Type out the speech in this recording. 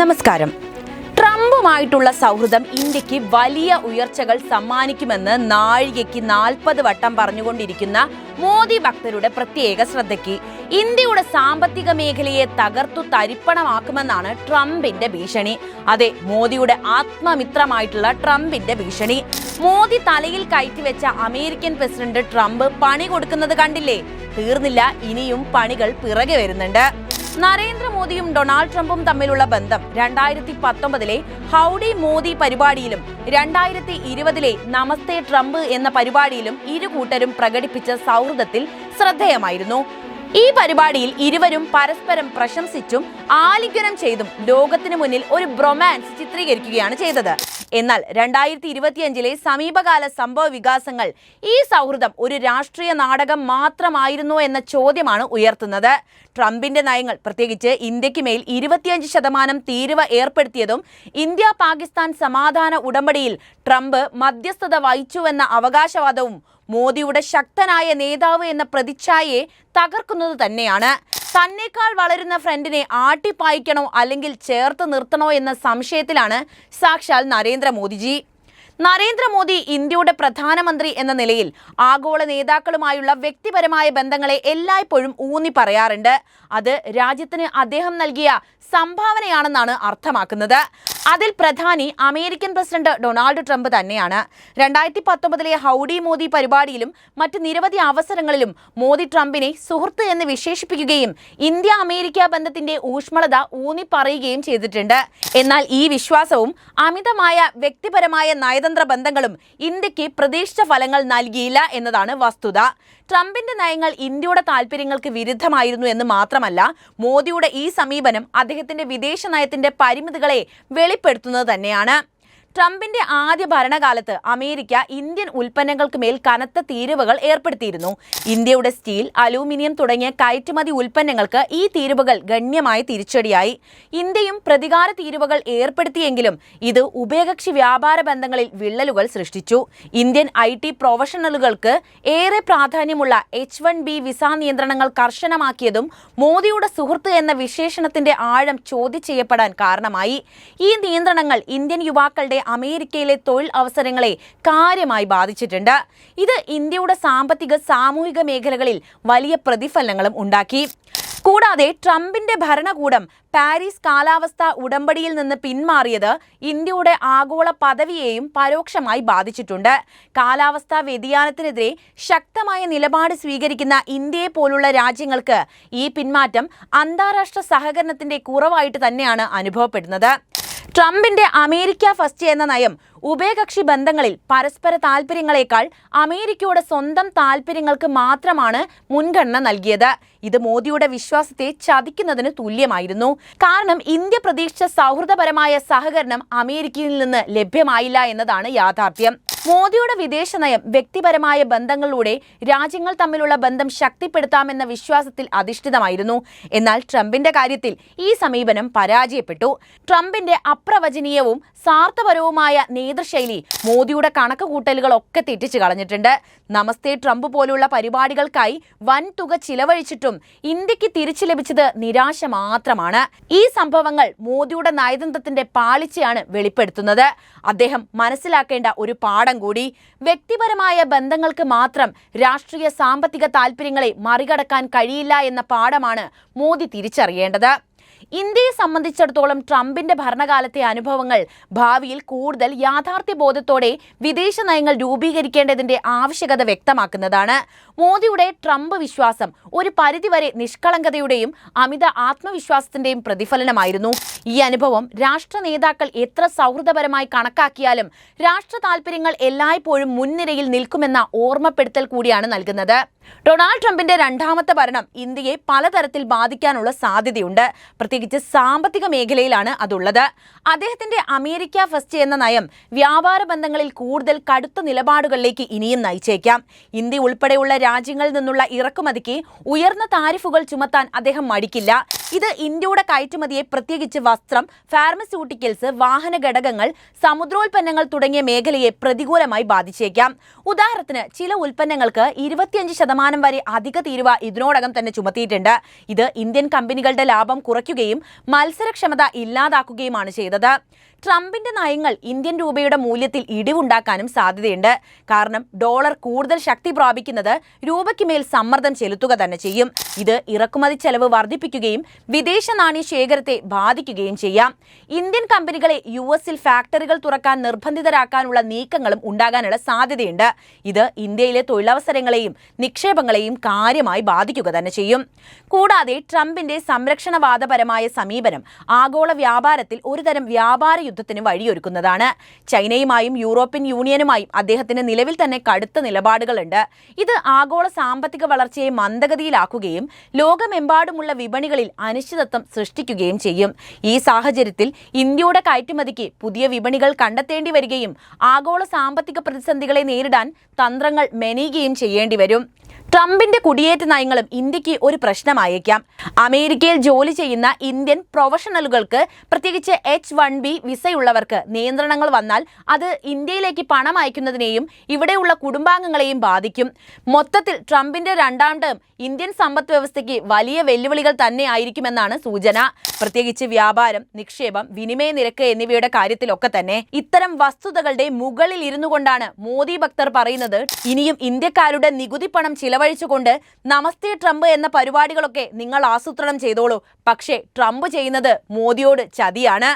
നമസ്കാരം. ട്രംപുമായിട്ടുള്ള സൗഹൃദം ഇന്ത്യയ്ക്ക് വലിയ ഉയർച്ചകൾ സമ്മാനിക്കുമെന്ന് നാഴികയ്ക്ക് നാൽപ്പത് വട്ടം പറഞ്ഞുകൊണ്ടിരിക്കുന്ന മോദി ഭക്തരുടെ പ്രത്യേക ശ്രദ്ധയ്ക്ക് ഇന്ത്യയുടെ സാമ്പത്തിക മേഖലയെ തകർത്തു തരിപ്പണമാക്കുമെന്നാണ് ട്രംപിന്റെ ഭീഷണി. അതെ മോദിയുടെ ആത്മമിത്രമായിട്ടുള്ള ട്രംപിന്റെ ഭീഷണി. മോദി തലയിൽ കയറ്റിവെച്ച അമേരിക്കൻ പ്രസിഡന്റ് ട്രംപ് പണി കൊടുക്കുന്നത് കണ്ടില്ലേ? തീർന്നില്ല ഇനിയും പണികൾ പിറകെ വരുന്നുണ്ട്. നരേന്ദ്രമോദിയും ഡൊണാൾഡ് ട്രംപും തമ്മിലുള്ള ബന്ധം രണ്ടായിരത്തി പത്തൊമ്പതിലെ ഹൗഡി മോദി പരിപാടിയിലും രണ്ടായിരത്തി ഇരുപതിലെ നമസ്തേ ട്രംപ് എന്ന പരിപാടിയിലും ഇരു കൂട്ടരും പ്രകടിപ്പിച്ച സൗഹൃദത്തിൽ ശ്രദ്ധേയമായിരുന്നു. ഈ പരിപാടിയിൽ ഇരുവരും പരസ്പരം പ്രശംസിച്ചും ആലിംഗനം ചെയ്തും ലോകത്തിനു മുന്നിൽ ഒരു ബ്രൊമാൻസ് ചിത്രീകരിക്കുകയാണ് ചെയ്തത്. എന്നാൽ രണ്ടായിരത്തി ഇരുപത്തിയഞ്ചിലെ സമീപകാല സംഭവ വികാസങ്ങൾ ഈ സൗഹൃദം ഒരു രാഷ്ട്രീയ നാടകം മാത്രമായിരുന്നോ എന്ന ചോദ്യമാണ് ഉയർത്തുന്നത്. ട്രംപിന്റെ നയങ്ങൾ പ്രത്യേകിച്ച് ഇന്ത്യയ്ക്ക് മേൽ ഇരുപത്തിയഞ്ച് ശതമാനം തീരുവ ഏർപ്പെടുത്തിയതും ഇന്ത്യ പാകിസ്ഥാൻ സമാധാന ഉടമ്പടിയിൽ ട്രംപ് മധ്യസ്ഥത വഹിച്ചുവെന്ന അവകാശവാദവും മോദിയുടെ ശക്തനായ നേതാവ് എന്ന പ്രതിച്ഛായയെ തകർക്കുന്നത് തന്നെയാണ്. തന്നേക്കാൾ വളരുന്ന ഫ്രണ്ടിനെ ആട്ടിപ്പായിക്കണോ അല്ലെങ്കിൽ ചേർത്ത് നിർത്തണോ എന്ന സംശയത്തിലാണ് സാക്ഷാൽ നരേന്ദ്രമോദിജി. നരേന്ദ്രമോദി ഇന്ത്യയുടെ പ്രധാനമന്ത്രി എന്ന നിലയിൽ ആഗോള നേതാക്കളുമായുള്ള വ്യക്തിപരമായ ബന്ധങ്ങളെ എല്ലായ്പ്പോഴും ഊന്നി പറയാറുണ്ട് അത് രാജ്യത്തിന് അദ്ദേഹം നൽകിയ സംഭാവനയാണെന്നാണ് അർത്ഥമാക്കുന്നത്. അതിൽ പ്രധാനി അമേരിക്കൻ പ്രസിഡന്റ് ഡൊണാൾഡ് ട്രംപ് തന്നെയാണ്. രണ്ടായിരത്തി പത്തൊമ്പതിലെ ഹൗഡി മോദി പരിപാടിയിലും മറ്റ് നിരവധി അവസരങ്ങളിലും മോദി ട്രംപിനെ സുഹൃത്ത് എന്ന് വിശേഷിപ്പിക്കുകയും ഇന്ത്യ അമേരിക്ക ബന്ധത്തിന്റെ ഊഷ്മളത ഊന്നി പറയുകയും ചെയ്തിട്ടുണ്ട്. എന്നാൽ ഈ വിശ്വാസവും അമിതമായ വ്യക്തിപരമായ നയതന്ത്ര ബന്ധങ്ങളും ഇന്ത്യയ്ക്ക് പ്രതീക്ഷിച്ച ഫലങ്ങൾ നൽകിയില്ല എന്നതാണ് വസ്തുത. ട്രംപിന്റെ നയങ്ങൾ ഇന്ത്യയുടെ താൽപ്പര്യങ്ങൾക്ക് വിരുദ്ധമായിരുന്നു എന്ന് മാത്രമല്ല മോദിയുടെ ഈ സമീപനം അദ്ദേഹത്തിന്റെ വിദേശ നയത്തിന്റെ പരിമിതികളെ വെളിപ്പെടുത്തുന്നത് തന്നെയാണ്. ട്രംപിന്റെ ആദ്യ ഭരണകാലത്ത് അമേരിക്ക ഇന്ത്യൻ ഉൽപ്പന്നങ്ങൾക്ക് മേൽ കനത്ത തീരുവകൾ ഏർപ്പെടുത്തിയിരുന്നു. ഇന്ത്യയുടെ സ്റ്റീൽ അലൂമിനിയം തുടങ്ങിയ കയറ്റുമതി ഉൽപ്പന്നങ്ങൾക്ക് ഈ തീരുവകൾ ഗണ്യമായി തിരിച്ചടിയായി. ഇന്ത്യയും പ്രതികാര തീരുവകൾ ഏർപ്പെടുത്തിയെങ്കിലും ഇത് ഉഭയകക്ഷി വ്യാപാര ബന്ധങ്ങളിൽ വിള്ളലുകൾ സൃഷ്ടിച്ചു. ഇന്ത്യൻ ഐ ടി പ്രൊഫഷണലുകൾക്ക് ഏറെ പ്രാധാന്യമുള്ള എച്ച് വൺ ബി വിസ നിയന്ത്രണങ്ങൾ കർശനമാക്കിയതും മോദിയുടെ സുഹൃത്ത് എന്ന വിശേഷണത്തിന്റെ ആഴം ചോദ്യം ചെയ്യപ്പെടാൻ കാരണമായി. ഈ നിയന്ത്രണങ്ങൾ ഇന്ത്യൻ യുവാക്കളുടെ അമേരിക്കയിലെ തൊഴിൽ അവസരങ്ങളെ കാര്യമായി ബാധിച്ചിട്ടുണ്ട്. ഇത് ഇന്ത്യയുടെ സാമ്പത്തിക സാമൂഹിക മേഖലകളിൽ വലിയ പ്രതിഫലനങ്ങളും ഉണ്ടാക്കി. കൂടാതെ ട്രംപിന്റെ ഭരണകൂടം പാരീസ് കാലാവസ്ഥ ഉടമ്പടിയിൽ നിന്ന് പിന്മാറിയത് ഇന്ത്യയുടെ ആഗോള പദവിയെയും പരോക്ഷമായി ബാധിച്ചിട്ടുണ്ട്. കാലാവസ്ഥാ വ്യതിയാനത്തിനെതിരെ ശക്തമായ നിലപാട് സ്വീകരിക്കുന്ന ഇന്ത്യയെ പോലുള്ള രാജ്യങ്ങൾക്ക് ഈ പിന്മാറ്റം അന്താരാഷ്ട്ര സഹകരണത്തിന്റെ കുറവായിട്ട് തന്നെയാണ് അനുഭവപ്പെടുന്നത്. ട്രംപിന്റെ അമേരിക്ക ഫസ്റ്റ് എന്ന നയം ഉഭയകക്ഷി ബന്ധങ്ങളിൽ പരസ്പര താൽപര്യങ്ങളെക്കാൾ അമേരിക്കയുടെ സ്വന്തം താൽപര്യങ്ങൾക്ക് മാത്രമാണ് മുൻഗണന നൽകിയത്. ഇത് മോദിയുടെ വിശ്വാസത്തെ ചതിക്കുന്നതിന് തുല്യമായിരുന്നു. കാരണം ഇന്ത്യ പ്രതീക്ഷിച്ച സൗഹൃദപരമായ സഹകരണം അമേരിക്കയിൽ നിന്ന് ലഭ്യമായില്ല എന്നതാണ് യാഥാർത്ഥ്യം. മോദിയുടെ വിദേശ നയം വ്യക്തിപരമായ ബന്ധങ്ങളിലൂടെ രാജ്യങ്ങൾ തമ്മിലുള്ള ബന്ധം ശക്തിപ്പെടുത്താമെന്ന വിശ്വാസത്തിൽ അധിഷ്ഠിതമായിരുന്നു. എന്നാൽ ട്രംപിന്റെ കാര്യത്തിൽ ഈ സമീപനം പരാജയപ്പെട്ടു. ട്രംപിന്റെ അപ്രവചനീയവും സാർത്ഥപരവുമായ നേതൃശൈലി മോദിയുടെ കണക്കുകൂട്ടലുകളൊക്കെ തെറ്റിച്ചു കളഞ്ഞിട്ടുണ്ട്. നമസ്തേ ട്രംപ് പോലുള്ള പരിപാടികൾക്കായി വൻ തുക ചിലവഴിച്ചിട്ടും ഇന്ത്യയ്ക്ക് തിരിച്ചു ലഭിച്ചത് നിരാശ മാത്രമാണ്. ഈ സംഭവങ്ങൾ മോദിയുടെ നയതന്ത്രത്തിന്റെ പാളിച്ചയാണ് വെളിപ്പെടുത്തുന്നത്. അദ്ദേഹം മനസ്സിലാക്കേണ്ട ഒരു പാഠം കൂടി വ്യക്തിപരമായ ബന്ധങ്ങൾക്ക് മാത്രം രാഷ്ട്രീയ സാമ്പത്തിക താൽപര്യങ്ങളെ മറികടക്കാൻ കഴിയില്ല എന്ന പാഠമാണ് മോദി തിരിച്ചറിയേണ്ടത്. ഇന്ത്യയെ സംബന്ധിച്ചിടത്തോളം ട്രംപിന്റെ ഭരണകാലത്തെ അനുഭവങ്ങൾ ഭാവിയിൽ കൂടുതൽ യാഥാർത്ഥ്യബോധത്തോടെ വിദേശ നയങ്ങൾ രൂപീകരിക്കേണ്ടതിന്റെ ആവശ്യകത വ്യക്തമാക്കുന്നതാണ്. മോദിയുടെ ട്രംപ് വിശ്വാസം ഒരു പരിധിവരെ നിഷ്കളങ്കതയുടെയും അമിത ആത്മവിശ്വാസത്തിന്റെയും പ്രതിഫലനമായിരുന്നു. ഈ അനുഭവം രാഷ്ട്ര നേതാക്കൾ എത്ര സൗഹൃദപരമായി കണക്കാക്കിയാലും രാഷ്ട്ര താൽപര്യങ്ങൾ എല്ലായ്പ്പോഴും മുൻനിരയിൽ നിൽക്കുമെന്ന ഓർമ്മപ്പെടുത്തൽ കൂടിയാണ് നൽകുന്നത്. ഡൊണാൾഡ് ട്രംപിന്റെ രണ്ടാമത്തെ ഭരണം ഇന്ത്യയെ പലതരത്തിൽ ബാധിക്കാനുള്ള സാധ്യതയുണ്ട്. പ്രത്യേകിച്ച് സാമ്പത്തിക മേഖലയിലാണ് അതുള്ളത്. അദ്ദേഹത്തിന്റെ അമേരിക്ക ഫസ്റ്റ് എന്ന നയം വ്യാപാര ബന്ധങ്ങളിൽ കൂടുതൽ കടുത്ത നിലപാടുകളിലേക്ക് ഇനിയും നയിച്ചേക്കാം. ഇന്ത്യ ഉൾപ്പെടെയുള്ള രാജ്യങ്ങളിൽ നിന്നുള്ള ഇറക്കുമതിക്ക് ഉയർന്ന താരിഫുകൾ ചുമത്താൻ അദ്ദേഹം മടിക്കില്ല. ഇത് ഇന്ത്യയുടെ കയറ്റുമതിയെ പ്രത്യേകിച്ച് വസ്ത്രം ഫാർമസ്യൂട്ടിക്കൽസ് വാഹന ഘടകങ്ങൾ സമുദ്രോൽപ്പന്നങ്ങൾ തുടങ്ങിയ മേഖലയെ പ്രതികൂലമായി ബാധിച്ചേക്കാം. ഉദാഹരണത്തിന് ചില ഉൽപ്പന്നങ്ങൾക്ക് ഇരുപത്തിയഞ്ച് ശതമാനം വരെ അധിക തീരുവ ഇതിനോടകം തന്നെ ചുമത്തിയിട്ടുണ്ട്. ഇത് ഇന്ത്യൻ കമ്പനികളുടെ ലാഭം കുറയ്ക്കുകയും മത്സരക്ഷമത ഇല്ലാതാക്കുകയുമാണ് ചെയ്തത്. ട്രംപിന്റെ നയങ്ങൾ ഇന്ത്യൻ രൂപയുടെ മൂല്യത്തിൽ ഇടിവുണ്ടാക്കാനും സാധ്യതയുണ്ട്. കാരണം ഡോളർ കൂടുതൽ ശക്തി പ്രാപിക്കുന്നത് രൂപയ്ക്ക് മേൽ സമ്മർദ്ദം ചെലുത്തുക തന്നെ ചെയ്യും. ഇത് ഇറക്കുമതി ചെലവ് വർദ്ധിപ്പിക്കുകയും വിദേശ നാണ്യ ശേഖരത്തെ ബാധിക്കുകയും ചെയ്യാം. ഇന്ത്യൻ കമ്പനികളെ യു എസിൽ ഫാക്ടറികൾ തുറക്കാൻ നിർബന്ധിതരാക്കാനുള്ള നീക്കങ്ങളും ഉണ്ടാകാനുള്ള സാധ്യതയുണ്ട്. ഇത് ഇന്ത്യയിലെ തൊഴിലവസരങ്ങളെയും നിക്ഷേപങ്ങളെയും കാര്യമായി ബാധിക്കുക തന്നെ ചെയ്യും. കൂടാതെ ട്രംപിന്റെ സംരക്ഷണവാദപരമായ സമീപനം ആഗോള വ്യാപാരത്തിൽ ഒരുതരം വ്യാപാര യുദ്ധത്തിന് വഴിയൊരുക്കുന്നതാണ്. ചൈനയുമായും യൂറോപ്യൻ യൂണിയനുമായും അദ്ദേഹത്തിന് നിലവിൽ തന്നെ കടുത്ത നിലപാടുകളുണ്ട്. ഇത് ആഗോള സാമ്പത്തിക വളർച്ചയെ മന്ദഗതിയിലാക്കുകയും ലോകമെമ്പാടുമുള്ള വിപണികളിൽ അനിശ്ചിതത്വം സൃഷ്ടിക്കുകയും ചെയ്യും. ഈ സാഹചര്യത്തിൽ ഇന്ത്യയുടെ കയറ്റുമതിക്ക് പുതിയ വിപണികൾ കണ്ടെത്തേണ്ടി വരികയും ആഗോള സാമ്പത്തിക പ്രതിസന്ധികളെ നേരിടാൻ തന്ത്രങ്ങൾ മെനയുകയും ചെയ്യേണ്ടി വരും. ട്രംപിന്റെ കുടിയേറ്റ നയങ്ങളും ഇന്ത്യയ്ക്ക് ഒരു പ്രശ്നമായേക്കാം. അമേരിക്കയിൽ ജോലി ചെയ്യുന്ന ഇന്ത്യൻ പ്രൊഫഷണലുകൾക്ക് പ്രത്യേകിച്ച് എച്ച് വൺ ബി വിസയുള്ളവർക്ക് നിയന്ത്രണങ്ങൾ വന്നാൽ അത് ഇന്ത്യയിലേക്ക് പണം അയക്കുന്നതിനെയും ഇവിടെയുള്ള കുടുംബാംഗങ്ങളെയും ബാധിക്കും. മൊത്തത്തിൽ ട്രംപിന്റെ രണ്ടാം ടേം ഇന്ത്യൻ സമ്പദ് വ്യവസ്ഥയ്ക്ക് വലിയ വെല്ലുവിളികൾ തന്നെ ആയിരിക്കുമെന്നാണ് സൂചന. പ്രത്യേകിച്ച് വ്യാപാരം നിക്ഷേപം വിനിമയ നിരക്ക് എന്നിവയുടെ കാര്യത്തിലൊക്കെ തന്നെ ഇത്തരം വസ്തുതകളുടെ മുകളിൽ ഇരുന്നു കൊണ്ടാണ് മോദി ഭക്തർ പറയുന്നത്. ഇനിയും ഇന്ത്യക്കാരുടെ നികുതി പണം ചിലവഴിച്ചുകൊണ്ട് നമസ്തേ ട്രംപ് എന്ന പരിപാടികളൊക്കെ നിങ്ങൾ ആസൂത്രണം ചെയ്തോളൂ. പക്ഷേ ട്രംപ് ചെയ്യുന്നത് മോദിയോട് ചതിയാണ്.